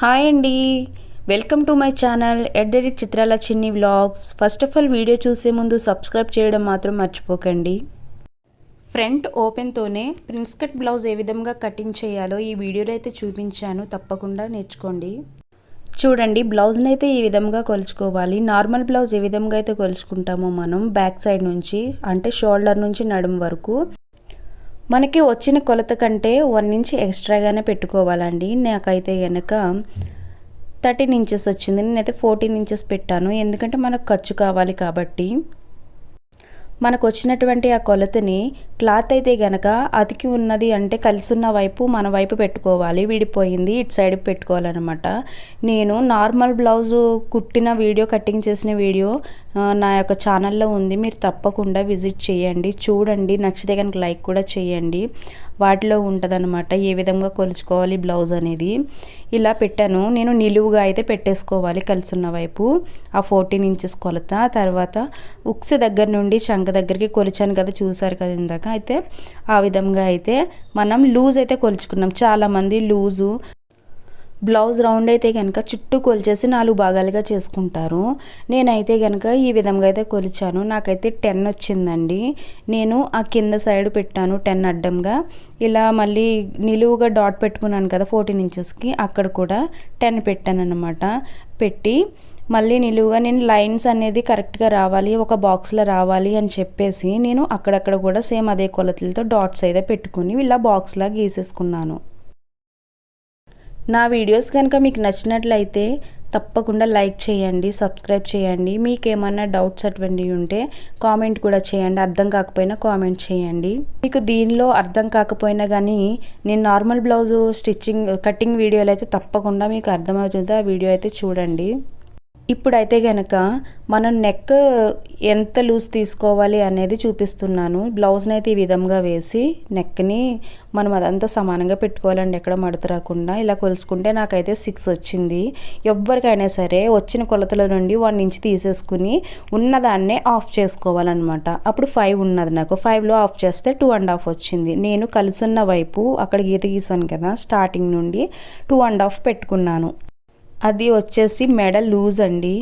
Hi అండి. Welcome to my channel ఎడ్డెడిట్ చిత్రాల చిన్ని vlogs. First of all video చూసే ముందు సబ్స్క్రైబ్ చేయడం మాత్రం మర్చిపోకండి. ఫ్రంట్ ఓపెన్తోనే ప్రిన్స్ కట్ బ్లౌజ్ ఏ విధంగా కటింగ్ చేయాలో ఈ వీడియోలో అయితే చూపించాను. తప్పకుండా నేర్చుకోండి. చూడండి బ్లౌజ్ని అయితే ఈ విధంగా కొలుచుకోవాలి? నార్మల్ బ్లౌజ్ ఏ విధంగా అయితే కొలుచుకుంటామో మనం బ్యాక్ సైడ్ నుంచి అంటే షోల్డర్ నుంచి నడుము వరకు. మనకి వచ్చిన కొలత కంటే వన్ ఇంచ్ ఎక్స్ట్రాగానే పెట్టుకోవాలండి. నాకైతే కనుక థర్టీన్ ఇంచెస్ వచ్చింది. నేనైతే ఫోర్టీన్ ఇంచెస్ పెట్టాను. ఎందుకంటే మనకు ఖర్చు కావాలి కాబట్టి. మనకు వచ్చినటువంటి ఆ కొలతని క్లాత్ అయితే గనక అతికి ఉన్నది అంటే కలిసి ఉన్న వైపు మన వైపు పెట్టుకోవాలి. విడిపోయింది ఇటు సైడ్ పెట్టుకోవాలన్నమాట. నేను నార్మల్ బ్లౌజు కుట్టిన వీడియో కటింగ్ చేసిన వీడియో నా యొక్క ఛానల్లో ఉంది. మీరు తప్పకుండా విజిట్ చేయండి. చూడండి. నచ్చితే కనుక లైక్ కూడా చేయండి. వాటిలో ఉంటుందన్నమాట ఏ విధంగా కొలుచుకోవాలి బ్లౌజ్ అనేది. ఇలా పెట్టాను. నేను నిలువుగా అయితే పెట్టేసుకోవాలి కలిసున్న వైపు. ఆ ఫోర్టీన్ ఇంచెస్ కొలత. తర్వాత ఉక్స్ దగ్గర నుండి శంఖ దగ్గరికి కొలిచాను కదా చూసారు కదా ఇందాక. అయితే ఆ విధంగా అయితే మనం లూజ్ అయితే కొలుచుకున్నాం. చాలామంది లూజు బ్లౌజ్ రౌండ్ అయితే కనుక చుట్టూ కొలిచేసి నాలుగు భాగాలుగా చేసుకుంటారు. నేనైతే కనుక ఈ విధంగా అయితే కొలిచాను. నాకైతే టెన్ వచ్చిందండి. నేను ఆ కింద సైడ్ పెట్టాను టెన్ అడ్డంగా. ఇలా మళ్ళీ నిలువుగా డాట్ పెట్టుకున్నాను కదా ఫోర్టీన్ ఇంచెస్కి అక్కడ కూడా టెన్ పెట్టాను అనమాట పెట్టి మళ్ళీ నిలువుగా నేను లైన్స్ అనేది కరెక్ట్గా రావాలి ఒక బాక్స్లో రావాలి అని చెప్పేసి నేను అక్కడక్కడ కూడా సేమ్ అదే కొలతలతో డాట్స్ అయితే పెట్టుకుని ఇలా బాక్స్లా గీసేసుకున్నాను. నా వీడియోస్ కనుక మీకు నచ్చినట్లయితే తప్పకుండా లైక్ చేయండి సబ్స్క్రైబ్ చేయండి. మీకు ఏమన్నా డౌట్స్ అటువంటివి ఉంటే కామెంట్ కూడా చేయండి అర్థం కాకపోయినా కామెంట్ చేయండి. మీకు దీనిలో అర్థం కాకపోయినా కానీ నేను నార్మల్ బ్లౌజు స్టిచ్చింగ్ కటింగ్ వీడియోలు అయితే తప్పకుండా మీకు అర్థమవుతుంది ఆ వీడియో అయితే చూడండి. ఇప్పుడైతే కనుక మనం నెక్ ఎంత లూజ్ తీసుకోవాలి అనేది చూపిస్తున్నాను. బ్లౌజ్ని అయితే ఈ విధంగా వేసి నెక్ని మనం అదంతా సమానంగా పెట్టుకోవాలండి ఎక్కడ మడత రాకుండా. ఇలా కొలుసుకుంటే నాకైతే సిక్స్ వచ్చింది. ఎవరికైనా సరే వచ్చిన కొలతల నుండి వన్ ఇంచ్ తీసేసుకుని ఉన్నదాన్నే ఆఫ్ చేసుకోవాలన్నమాట. అప్పుడు ఫైవ్ ఉన్నది నాకు. ఫైవ్లో ఆఫ్ చేస్తే టూ అండ్ హాఫ్ వచ్చింది. నేను కలిసున్న వైపు అక్కడ గీత గీసాను కదా స్టార్టింగ్ నుండి టూ అండ్ హాఫ్ పెట్టుకున్నాను. అది వచ్చేసి మెడ లూజ్ అండి.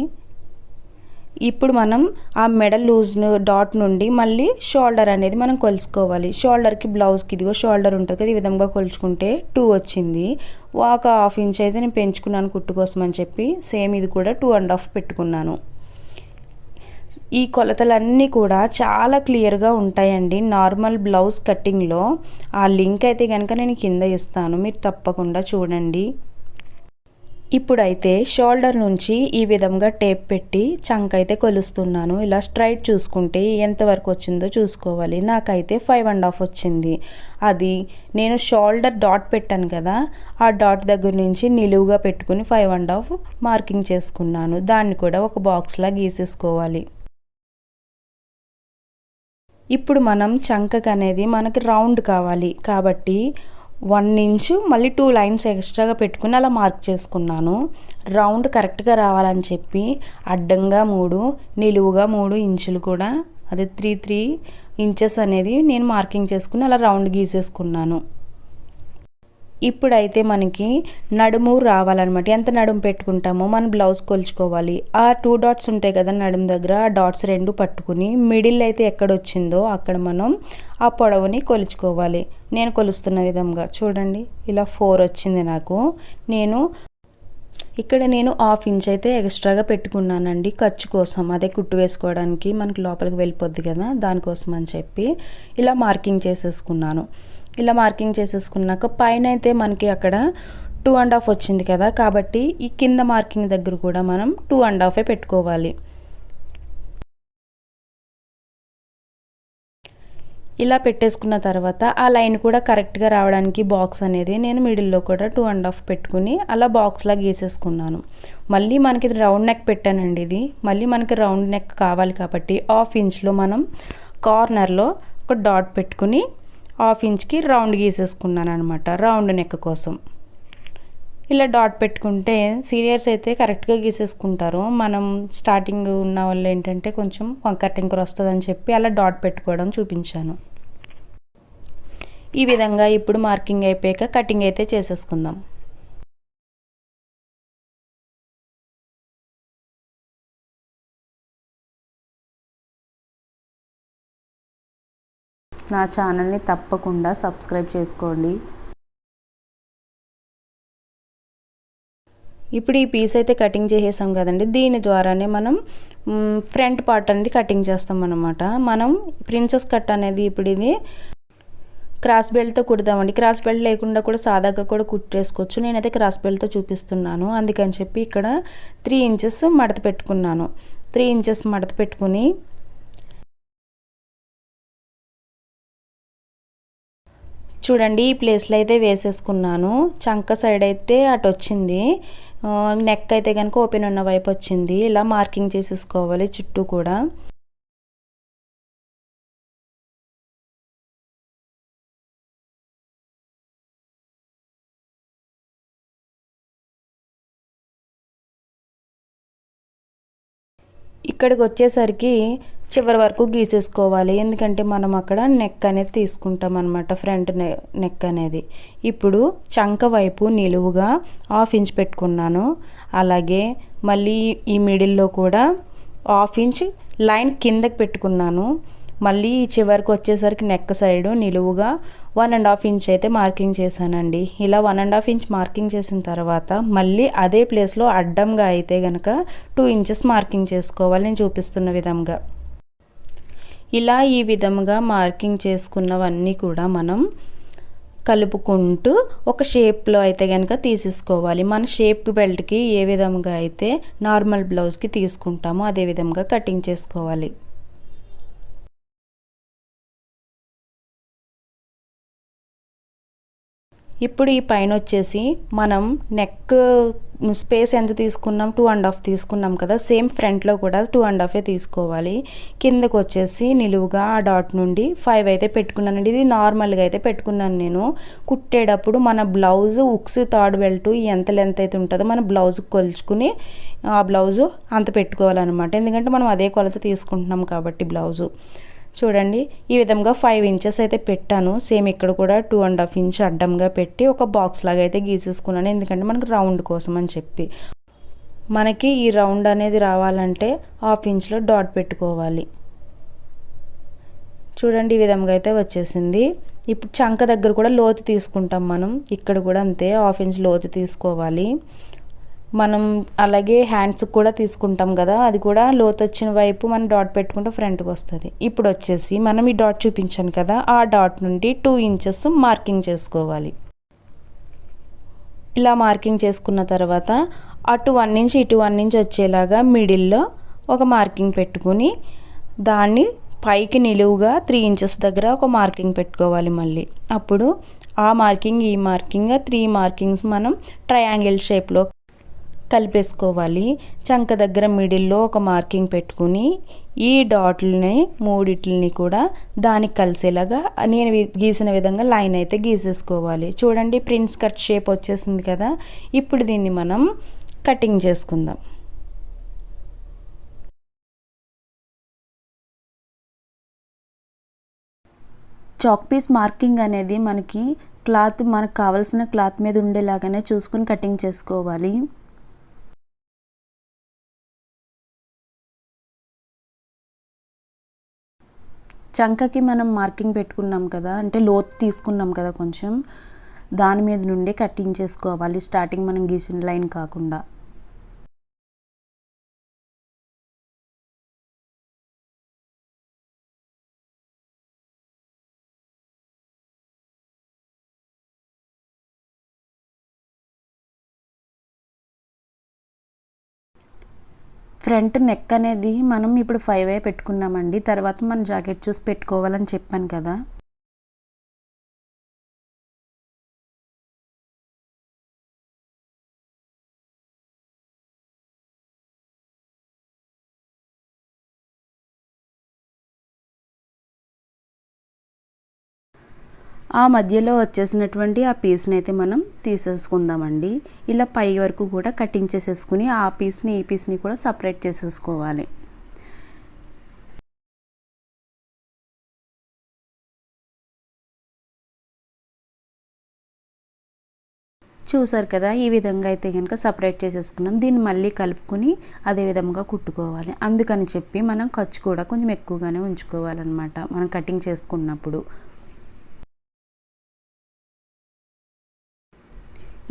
ఇప్పుడు మనం ఆ మెడ లూజ్ డాట్ నుండి మళ్ళీ షోల్డర్ అనేది మనం కొలుసుకోవాలి షోల్డర్కి బ్లౌజ్కి ఇదిగో షోల్డర్ ఉంటుంది కదా ఈ విధంగా కొలుచుకుంటే టూ వచ్చింది. ఒక హాఫ్ ఇంచ్ అయితే నేను పెంచుకున్నాను కుట్టు కోసం అని చెప్పి సేమ్ ఇది కూడా టూ అండ్ హాఫ్ పెట్టుకున్నాను. ఈ కొలతలన్నీ కూడా చాలా క్లియర్గా ఉంటాయండి. నార్మల్ బ్లౌజ్ కటింగ్లో ఆ లింక్ అయితే కనుక నేను కింద ఇస్తాను. మీరు తప్పకుండా చూడండి. ఇప్పుడైతే షోల్డర్ నుంచి ఈ విధంగా టేప్ పెట్టి చంక అయితే కొలుస్తున్నాను. ఇలా స్ట్రైట్ చూసుకుంటే ఎంతవరకు వచ్చిందో చూసుకోవాలి. నాకైతే ఫైవ్ అండ్ హాఫ్ వచ్చింది. అది నేను షోల్డర్ డాట్ పెట్టాను కదా ఆ డాట్ దగ్గర నుంచి నిలువుగా పెట్టుకుని ఫైవ్ అండ్ హాఫ్ మార్కింగ్ చేసుకున్నాను. దాన్ని కూడా ఒక బాక్స్లా గీసేసుకోవాలి. ఇప్పుడు మనం చంకకు అనేది మనకి రౌండ్ కావాలి. కాబట్టి వన్ ఇంచు మళ్ళీ టూ లైన్స్ ఎక్స్ట్రాగా పెట్టుకుని అలా మార్క్ చేసుకున్నాను. రౌండ్ కరెక్ట్గా రావాలని చెప్పి అడ్డంగా మూడు నిలువుగా మూడు ఇంచులు కూడా అదే త్రీ త్రీ ఇంచెస్ అనేది నేను మార్కింగ్ చేసుకుని అలా రౌండ్ గీసేసుకున్నాను. ఇప్పుడైతే మనకి నడుము రావాలన్నమాట. ఎంత నడుము పెట్టుకుంటామో మనం బ్లౌజ్ కొలుచుకోవాలి. ఆ టూ డాట్స్ ఉంటాయి కదా నడుము దగ్గర ఆ డాట్స్ రెండు పట్టుకుని మిడిల్ అయితే ఎక్కడ వచ్చిందో అక్కడ మనం ఆ పొడవుని కొలుచుకోవాలి. నేను కొలుస్తున్న విధంగా. చూడండి ఇలా ఫోర్ వచ్చింది నాకు. నేను ఇక్కడ నేను హాఫ్ ఇంచ్ అయితే ఎక్స్ట్రాగా పెట్టుకున్నానండి ఖర్చు కోసం. అదే కుట్టు వేసుకోవడానికి మనకి లోపలికి వెళ్ళిపోద్ది కదా దానికోసం అని చెప్పి ఇలా మార్కింగ్ చేసేసుకున్నాను. ఇలా మార్కింగ్ చేసేసుకున్నాక పైన అయితే మనకి అక్కడ టూ అండ్ హాఫ్ వచ్చింది కదా. కాబట్టి ఈ కింద మార్కింగ్ దగ్గర కూడా మనం టూ అండ్ హాఫే పెట్టుకోవాలి. ఇలా పెట్టేసుకున్న తర్వాత ఆ లైన్ కూడా కరెక్ట్గా రావడానికి బాక్స్ అనేది నేను మిడిల్లో కూడా టూ అండ్ హాఫ్ పెట్టుకుని అలా బాక్స్లా గీసేసుకున్నాను. మళ్ళీ మనకి రౌండ్ నెక్ పెట్టానండి ఇది. మళ్ళీ మనకి రౌండ్ నెక్ కావాలి కాబట్టి హాఫ్ ఇంచ్లో మనం కార్నర్లో ఒక డాట్ పెట్టుకుని హాఫ్ ఇంచ్కి రౌండ్ గీసేసుకున్నాను అనమాట రౌండ్ నెక్ కోసం. ఇలా డాట్ పెట్టుకుంటే సీనియర్స్ అయితే కరెక్ట్గా గీసేసుకుంటారు. మనం స్టార్టింగ్ ఉన్న వాళ్ళు ఏంటంటే కొంచెం వంకర టింకర్ వస్తుందని చెప్పి అలా డాట్ పెట్టుకోవడం చూపించాను. ఈ విధంగా ఇప్పుడు మార్కింగ్ అయిపోయాక కటింగ్ అయితే చేసేసుకుందాం. నా ఛానల్ని తప్పకుండా సబ్స్క్రైబ్ చేసుకోండి. ఇప్పుడు ఈ పీస్ అయితే కటింగ్ చేసేసాం కదండి. దీని ద్వారానే మనం ఫ్రంట్ పార్ట్ అనేది కటింగ్ చేస్తాం అనమాట మనం ప్రిన్సెస్ కట్ అనేది ఇప్పుడు ఇది క్రాస్ బెల్ట్తో కుడదామండి క్రాస్ బెల్ట్ లేకుండా కూడా సాదాగా కూడా కుట్టేసుకోవచ్చు. నేనైతే క్రాస్ బెల్ట్తో చూపిస్తున్నాను. అందుకని చెప్పి ఇక్కడ త్రీ ఇంచెస్ మడత పెట్టుకున్నాను. త్రీ ఇంచెస్ మడత పెట్టుకుని చూడండి ఈ ప్లేస్లో అయితే వేసేసుకున్నాను. చంక సైడ్ అయితే అటు వచ్చింది నెక్ అయితే కనుక ఓపెన్ ఉన్న వైపు వచ్చింది. ఇలా మార్కింగ్ చేసేసుకోవాలి చుట్టూ కూడా. ఇక్కడికి వచ్చేసరికి చివరి వరకు గీసేసుకోవాలి. ఎందుకంటే మనం అక్కడ నెక్ అనేది తీసుకుంటాం అనమాట ఫ్రంట్ నెక్ అనేది. ఇప్పుడు చంక వైపు నిలువుగా హాఫ్ ఇంచ్ పెట్టుకున్నాను. అలాగే మళ్ళీ ఈ మిడిల్లో కూడా హాఫ్ ఇంచ్ లైన్ కిందకి పెట్టుకున్నాను. మళ్ళీ చివరికి వచ్చేసరికి నెక్ సైడు నిలువుగా వన్ అండ్ హాఫ్ ఇంచ్ అయితే మార్కింగ్ చేశానండి. ఇలా one and half inch marking చేసిన తర్వాత మళ్ళీ అదే ప్లేస్లో అడ్డంగా అయితే కనుక టూ ఇంచెస్ మార్కింగ్ చేసుకోవాలి. నేను చూపిస్తున్న విధంగా. ఇలా ఈ విధంగా మార్కింగ్ చేసుకున్నవన్నీ కూడా మనం కలుపుకుంటూ ఒక షేప్లో అయితే కనుక తీసేసుకోవాలి. మన షేప్ బెల్ట్కి ఏ విధంగా అయితే నార్మల్ బ్లౌజ్కి తీసుకుంటామో అదే విధంగా కటింగ్ చేసుకోవాలి. ఇప్పుడు ఈ పైన వచ్చేసి మనం నెక్ స్పేస్ ఎంత తీసుకున్నాం? టూ అండ్ హాఫ్ తీసుకున్నాం కదా. సేమ్ ఫ్రంట్లో కూడా టూ అండ్ హాఫే తీసుకోవాలి. కిందకు వచ్చేసి నిలువుగా ఆ డాట్ నుండి ఫైవ్ అయితే పెట్టుకున్నానండి. ఇది నార్మల్గా అయితే పెట్టుకున్నాను నేను. కుట్టేటప్పుడు మన బ్లౌజ్ ఉక్స్ థర్డ్ బెల్ట్ ఎంత లెంత్ అయితే ఉంటుందో మన బ్లౌజ్ కొలుచుకుని ఆ బ్లౌజు అంత పెట్టుకోవాలన్నమాట. ఎందుకంటే మనం అదే కొలత తీసుకుంటున్నాం కాబట్టి బ్లౌజు. చూడండి ఈ విధంగా ఫైవ్ ఇంచెస్ అయితే పెట్టాను. సేమ్ ఇక్కడ కూడా టూ అండ్ హాఫ్ ఇంచ్ అడ్డంగా పెట్టి ఒక బాక్స్ లాగా అయితే గీసేసుకున్నాను. ఎందుకంటే మనకు రౌండ్ కోసం అని చెప్పి. మనకి ఈ రౌండ్ అనేది రావాలంటే హాఫ్ ఇంచ్లో డాట్ పెట్టుకోవాలి. చూడండి ఈ విధంగా అయితే వచ్చేసింది. ఇప్పుడు చంక దగ్గర కూడా లోతు తీసుకుంటాం మనం. ఇక్కడ కూడా అంతే హాఫ్ ఇంచ్ లోతు తీసుకోవాలి. మనం అలాగే హ్యాండ్స్కి కూడా తీసుకుంటాం కదా అది కూడా లోతు వచ్చిన వైపు మనం డాట్ పెట్టుకుంటే ఫ్రంట్కి వస్తుంది. ఇప్పుడు వచ్చేసి మనం ఈ డాట్ చూపించాను కదా ఆ డాట్ నుండి టూ ఇంచెస్ మార్కింగ్ చేసుకోవాలి. ఇలా మార్కింగ్ చేసుకున్న తర్వాత అటు వన్ నుంచి ఇటు వన్ నుంచి వచ్చేలాగా మిడిల్లో ఒక మార్కింగ్ పెట్టుకుని దాన్ని పైకి నిలువుగా త్రీ ఇంచెస్ దగ్గర ఒక మార్కింగ్ పెట్టుకోవాలి మళ్ళీ. అప్పుడు ఆ మార్కింగ్ ఈ మార్కింగ్ త్రీ మార్కింగ్స్ మనం ట్రయాంగిల్ షేప్లో కలిపేసుకోవాలి. చంక దగ్గర మిడిల్లో ఒక మార్కింగ్ పెట్టుకుని ఈ డాట్లని మూడిట్లని కూడా దానికి కలిసేలాగా నేను గీసిన విధంగా లైన్ అయితే గీసేసుకోవాలి. చూడండి ప్రిన్స్ కట్ షేప్ వచ్చేసింది కదా. ఇప్పుడు దీన్ని మనం కటింగ్ చేసుకుందాం. చాక్ పీస్ మార్కింగ్ అనేది మనకి క్లాత్ మనకు కావాల్సిన క్లాత్ మీద ఉండేలాగానే చూసుకుని కటింగ్ చేసుకోవాలి. చంకకి మనం మార్కింగ్ పెట్టుకున్నాం కదా అంటే లోతు తీసుకున్నాం కదా కొంచెం దాని మీద నుండి కటింగ్ చేసుకోవాలి. స్టార్టింగ్ మనం గీసిన లైన్ కాకుండా. ఫ్రంట్ నెక్ అనేది మనం ఇప్పుడు ఫైవ్ ఏ పెట్టుకున్నామండి. తర్వాత మన జాకెట్ చూసి పెట్టుకోవాలని చెప్పాను కదా. ఆ మధ్యలో వచ్చేసినటువంటి ఆ పీస్ని అయితే మనం తీసేసుకుందామండి. ఇలా పై వరకు కూడా కటింగ్ చేసేసుకుని ఆ పీస్ని ఈ పీస్ని కూడా సపరేట్ చేసేసుకోవాలి. చూసారు కదా ఈ విధంగా అయితే కనుక సపరేట్ చేసేసుకున్నాం. దీన్ని మళ్ళీ కలుపుకొని అదే విధంగా కుట్టుకోవాలి. అందుకని చెప్పి మనం ఖర్చు కూడా కొంచెం ఎక్కువగానే ఉంచుకోవాలన్నమాట. మనం కటింగ్ చేసుకున్నప్పుడు.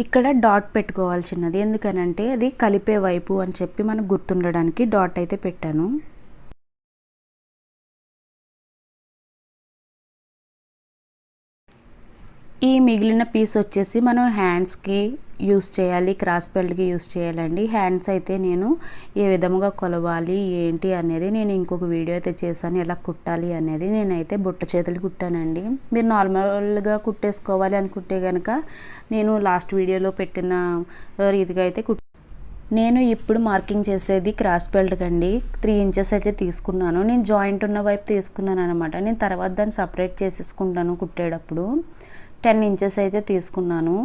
ఇక్కడ డాట్ పెట్టుకోవాలి చిన్నది ఎందుకనంటే అది కలిపే వైపు అని చెప్పి మనకు గుర్తుండడానికి డాట్ అయితే పెట్టాను. ఈ మిగిలిన పీస్ వచ్చేసి మనం హ్యాండ్స్కి యూస్ చేయాలి క్రాస్ బెల్ట్కి యూస్ చేయాలండి. హ్యాండ్స్ అయితే నేను ఏ విధంగా కొలవాలి ఏంటి అనేది నేను ఇంకొక వీడియో అయితే చేశాను. ఎలా కుట్టాలి అనేది నేనైతే బుట్ట చేతులు కుట్టానండి. మీరు నార్మల్గా కుట్టేసుకోవాలి అనుకుంటే కనుక నేను లాస్ట్ వీడియోలో పెట్టిన రీతిగా అయితే కుట్ నేను ఇప్పుడు మార్కింగ్ చేసేది క్రాస్ బెల్ట్ కండి. త్రీ ఇంచెస్ అయితే తీసుకున్నాను. నేను జాయింట్ ఉన్న వైపు తీసుకున్నాను అనమాట నేను తర్వాత దాన్ని సపరేట్ చేసేసుకుంటాను కుట్టేటప్పుడు. టెన్ ఇంచెస్ అయితే తీసుకున్నాను.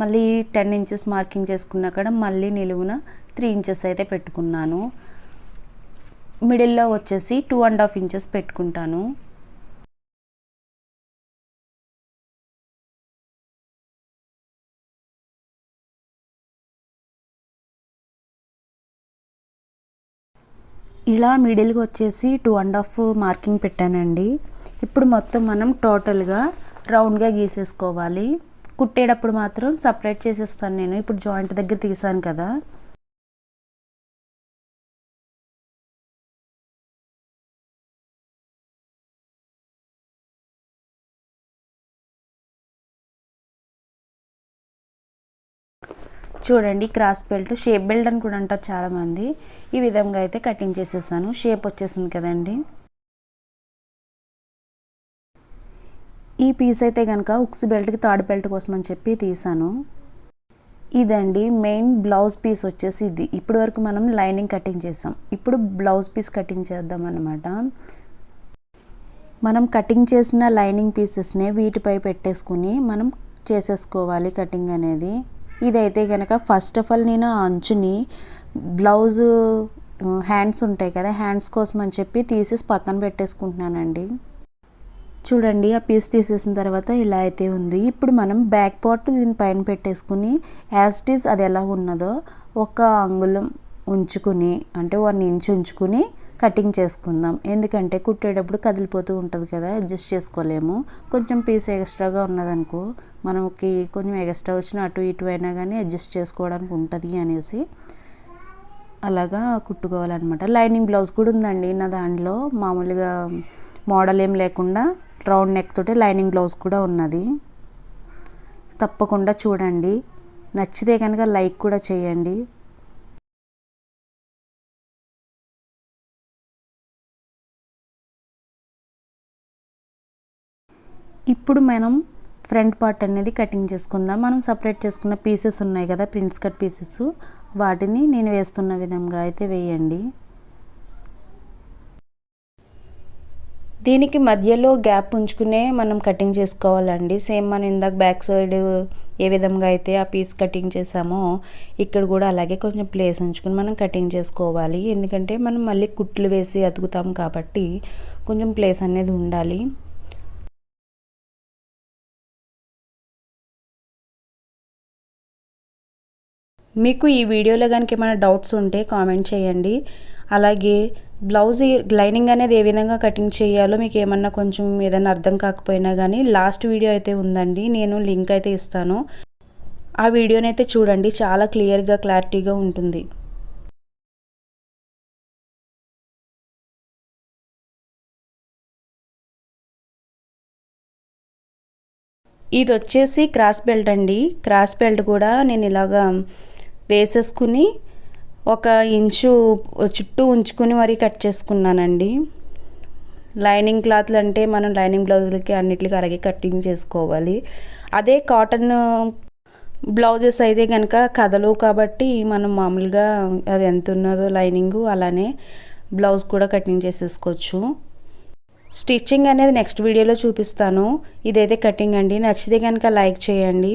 మళ్ళీ టెన్ ఇంచెస్ మార్కింగ్ చేసుకున్నాక మళ్ళీ నిలువున త్రీ ఇంచెస్ అయితే పెట్టుకున్నాను. మిడిల్లో వచ్చేసి టూ అండ్ హాఫ్ ఇంచెస్ పెట్టుకుంటాను. ఇలా మిడిల్గా వచ్చేసి టూ అండ్ హాఫ్ మార్కింగ్ పెట్టానండి. ఇప్పుడు మొత్తం మనం టోటల్గా రౌండ్గా గీసేసుకోవాలి. కుట్టేటప్పుడు మాత్రం సపరేట్ చేసేస్తాను నేను. ఇప్పుడు జాయింట్ దగ్గర తీసాను కదా. చూడండి క్రాస్ బెల్ట్ షేప్ బెల్ట్ అని కూడా అంటారు చాలామంది. ఈ విధంగా అయితే కటింగ్ చేసేసాను. షేప్ వచ్చేసింది కదండి. ఈ పీస్ అయితే కనుక ఉక్స్ బెల్ట్కి థర్డ్ బెల్ట్ కోసం అని చెప్పి తీసాను. ఇదండి మెయిన్ బ్లౌజ్ పీస్ వచ్చేసి ఇది. ఇప్పటి వరకు మనం లైనింగ్ కటింగ్ చేసాం. ఇప్పుడు బ్లౌజ్ పీస్ కటింగ్ చేద్దాం అనమాట మనం కటింగ్ చేసిన లైనింగ్ పీసెస్నే వీటిపై పెట్టేసుకుని మనం చేసేసుకోవాలి కటింగ్ అనేది. ఇదైతే కనుక ఫస్ట్ ఆఫ్ ఆల్ నేను అంచుని బ్లౌజు హ్యాండ్స్ uh, ఉంటాయి కదా హ్యాండ్స్ కోసం అని చెప్పి తీసేసి పక్కన పెట్టేసుకుంటున్నానండి. చూడండి ఆ పీస్ తీసేసిన తర్వాత ఇలా అయితే ఉంది. ఇప్పుడు మనం బ్యాక్ పార్ట్ దీని పైన పెట్టేసుకుని యాజ్ ఇట్ అది ఎలా ఉన్నదో ఒక అంగుళం ఉంచుకుని అంటే వన్ ఇంచ్ ఉంచుకుని కటింగ్ చేసుకుందాం. ఎందుకంటే కుట్టేటప్పుడు కదిలిపోతూ ఉంటుంది కదా అడ్జస్ట్ చేసుకోలేము. కొంచెం పీస్ ఎక్స్ట్రాగా ఉన్నదనుకో మనకి కొంచెం ఎక్స్ట్రా వచ్చిన అటు ఇటు అయినా కానీ అడ్జస్ట్ చేసుకోవడానికి ఉంటుంది అనేసి అలాగా కుట్టుకోవాలన్నమాట. లైనింగ్ బ్లౌజ్ కూడా ఉందండి. నా దాంట్లో మామూలుగా మోడల్ ఏం లేకుండా రౌండ్ నెక్ తోటి లైనింగ్ బ్లౌజ్ కూడా ఉన్నది. తప్పకుండా చూడండి. నచ్చితే కనుక లైక్ కూడా చేయండి. ఇప్పుడు మనం ఫ్రంట్ పార్ట్ అనేది కటింగ్ చేసుకుందాం. మనం సపరేట్ చేసుకున్న పీసెస్ ఉన్నాయి కదా ప్రింట్స్ కట్ పీసెస్. వాటిని నేను వేస్తున్న విధంగా అయితే వేయండి. దీనికి మధ్యలో గ్యాప్ ఉంచుకునే మనం కటింగ్ చేసుకోవాలండి. సేమ్ మనం ఇందాక బ్యాక్ సైడ్ ఏ విధంగా అయితే ఆ పీస్ కటింగ్ చేసామో ఇక్కడ కూడా అలాగే కొంచెం ప్లేస్ ఉంచుకుని మనం కటింగ్ చేసుకోవాలి. ఎందుకంటే మనం మళ్ళీ కుట్లు వేసి అతుకుతాం కాబట్టి కొంచెం ప్లేస్ అనేది ఉండాలి. మీకు ఈ వీడియోలో కనుక ఏమైనా డౌట్స్ ఉంటే కామెంట్ చేయండి. అలాగే బ్లౌజ్ లైనింగ్ అనేది ఏ విధంగా కటింగ్ చేయాలో మీకు ఏమన్నా కొంచెం ఏదైనా అర్థం కాకపోయినా కానీ లాస్ట్ వీడియో అయితే ఉందండి. నేను లింక్ అయితే ఇస్తాను. ఆ వీడియోని అయితే చూడండి. చాలా క్లియర్గా క్లారిటీగా ఉంటుంది. ఇది వచ్చేసి క్రాస్ బెల్ట్ అండి. క్రాస్ బెల్ట్ కూడా నేను ఇలాగా వేసేసుకుని ఒక ఇంచు చుట్టూ ఉంచుకుని మరీ కట్ చేసుకున్నానండి. లైనింగ్ క్లాత్లు అంటే మనం లైనింగ్ బ్లౌజులకి అన్నిటికీ అలాగే కటింగ్ చేసుకోవాలి. అదే కాటన్ బ్లౌజెస్ అయితే కనుక కదలు కాబట్టి మనం మామూలుగా అది ఎంత ఉన్నదో లైనింగు అలానే బ్లౌజ్ కూడా కటింగ్ చేసేసుకోవచ్చు. స్టిచ్చింగ్ అనేది నెక్స్ట్ వీడియోలో చూపిస్తాను. ఇదైతే కటింగ్ అండి. నచ్చితే కనుక లైక్ చేయండి.